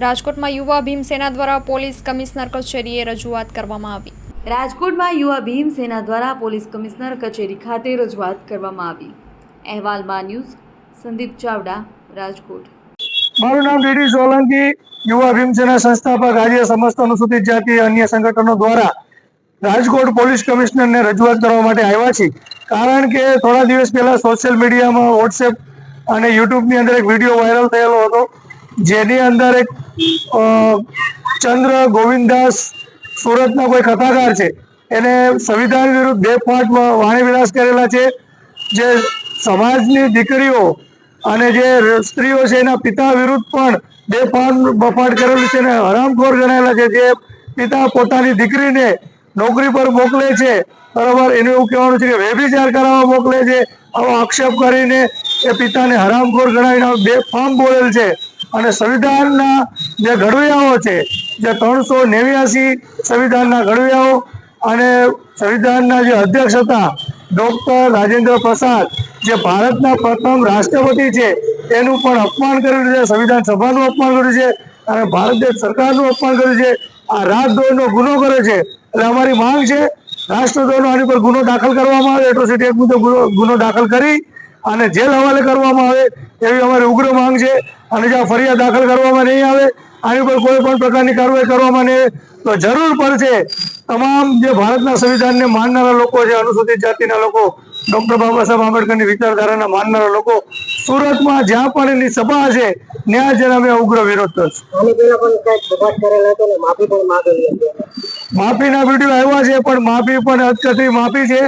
રાજકોટમાં યુવા ભીમ સેના દ્વારા પોલીસ કમિશનર કચેરીએ રજૂઆત કરવામાં આવી. રાજકોટમાં યુવા ભીમ સેના દ્વારા પોલીસ કમિશનર કચેરી ખાતે રજૂઆત કરવામાં આવી. અહેવાલમાં ન્યૂઝ સંદીપ ચાવડા રાજકોટ. મારું નામ ડીડી સોલંકી યુવા ભીમસેના સંસ્થાપક આજે સમસ્ત અનુસૂચિત જાતિ અન્ય સંગઠનો દ્વારા રાજકોટ પોલીસ કમિશનરને રજૂઆત કરવા માટે આવ્યા છીએ. કારણ કે થોડા દિવસ પહેલા સોશિયલ મીડિયામાં વોટ્સએપ અને યુટ્યુબની અંદર એક વીડિયો વાયરલ થયેલો હતો. જેની અંદર એક ચંદ્ર, ગોવિંદાસ, સુરતના કોઈ કથાકાર છે. એને સંવિધાન વિરુદ્ધ બે પાઠ વાણી વિલાસ કરેલા છે. જે સમાજની દીકરીઓ અને જે સ્ત્રીઓ છે એના પિતા વિરુદ્ધ પણ બે પાન બફાટ કરેલું છે અને હરામખોર ગણાયેલા છે. જે પિતા પોતાની દીકરીને નોકરી પર મોકલે છે. બરાબર? એનું એવું કહેવાનું છે કે વેભિચાર કરાવવા મોકલે છે. આવો આક્ષેપ કરીને એ પિતાને હરામખોર ગણાવીને બે ફાર્મ બોલેલ છે. અને સંવિધાનના જે ઘડવૈયાઓ છે, જે ત્રણસો નેવ્યાસી સંવિધાનના ઘડવૈયાઓ અને સંવિધાનના જે અધ્યક્ષ હતા, ડોક્ટર રાજેન્દ્ર પ્રસાદ, જે ભારતના પ્રથમ રાષ્ટ્રપતિ છે, એનું પણ અપમાન કરેલું છે, સંવિધાન સભાનું અપમાન કર્યું છે અને ભારત દેશ સરકારનું અપમાન કર્યું છે. આ રાજદ્રોહનો ગુનો કરે છે. એટલે અમારી માંગ છે, રાષ્ટ્રદ્રોહનો આની પર ગુનો દાખલ કરવામાં આવે, એટ્રોસિટી મુજબ ગુનો- ગુનો દાખલ કરી અને જેલ હવાલે કરવામાં આવે એવી અમારી ઉગ્ર માંગ છે. અને જ્યાં ફરિયાદ દાખલ કરવામાં નહીં આવે, આની પર કોઈ પણ પ્રકારની કાર્યવાહી કરવામાં નહીં તો જરૂર પડશે તમામ જે ભારતના સંવિધાનને માનનારા લોકો છે, અનુસૂચિત જાતિના લોકો, ડોક્ટર બાબા સાહેબ આંબેડકરની વિચારધારાના માનનારા લોકો, સુરતમાં જ્યાં પણ એની સભા હશે, ત્યાં જ અમે ઉગ્ર વિરોધ કરશું. માફીના વીડિયો આવ્યા છે, પણ માફી પણ અચકથી માફી છે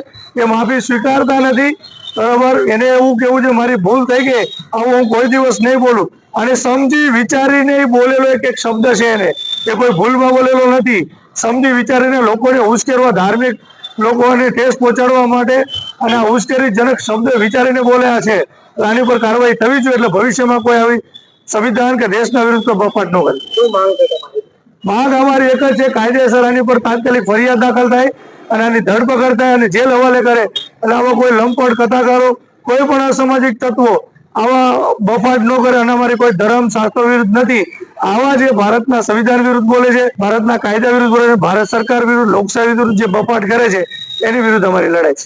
એ માફી સ્વીકારતા નથી. બરાબર? એને એવું કેવું છે, મારી ભૂલ થઈ ગઈ. આવું હું કોઈ દિવસ નહીં બોલું. અને સમજી વિચારીને બોલેલો એક એક શબ્દ છે એને, એ કોઈ ભૂલમાં બોલેલો નથી. સમજી વિચારીને લોકોને ઉશ્કેરવા, ધાર્મિક લોકોને ઠેસ પહોંચાડવા માટે અને આ ઉશ્કેરીજનક શબ્દ વિચારીને બોલ્યા છે. આની પર કાર્યવાહી થવી જોઈએ, એટલે ભવિષ્યમાં કોઈ આવી સંવિધાન કે દેશના વિરુદ્ધ બફાટ ન કરે. માંગ અમારી એક જ છે, કાયદેસર આની પર તાત્કાલિક ફરિયાદ દાખલ થાય અને આની ધરપકડ થાય અને જેલ હવાલે કરે. એટલે આવા કોઈ લંપટ કથાકારો, કોઈ પણ અસામાજિક તત્વો, આવા બફાટ ન કરે અને અમારી કોઈ ધર્મ, શાસ્ત્ર વિરુદ્ધ નથી. આવા જે ભારતના સંવિધાન વિરુદ્ધ બોલે છે, ભારતના કાયદા વિરુદ્ધ બોલે છે, ભારત સરકાર વિરુદ્ધ, લોકશાહી વિરુદ્ધ જે બફાટ કરે છે, એની વિરુદ્ધ અમારી લડાઈ છે.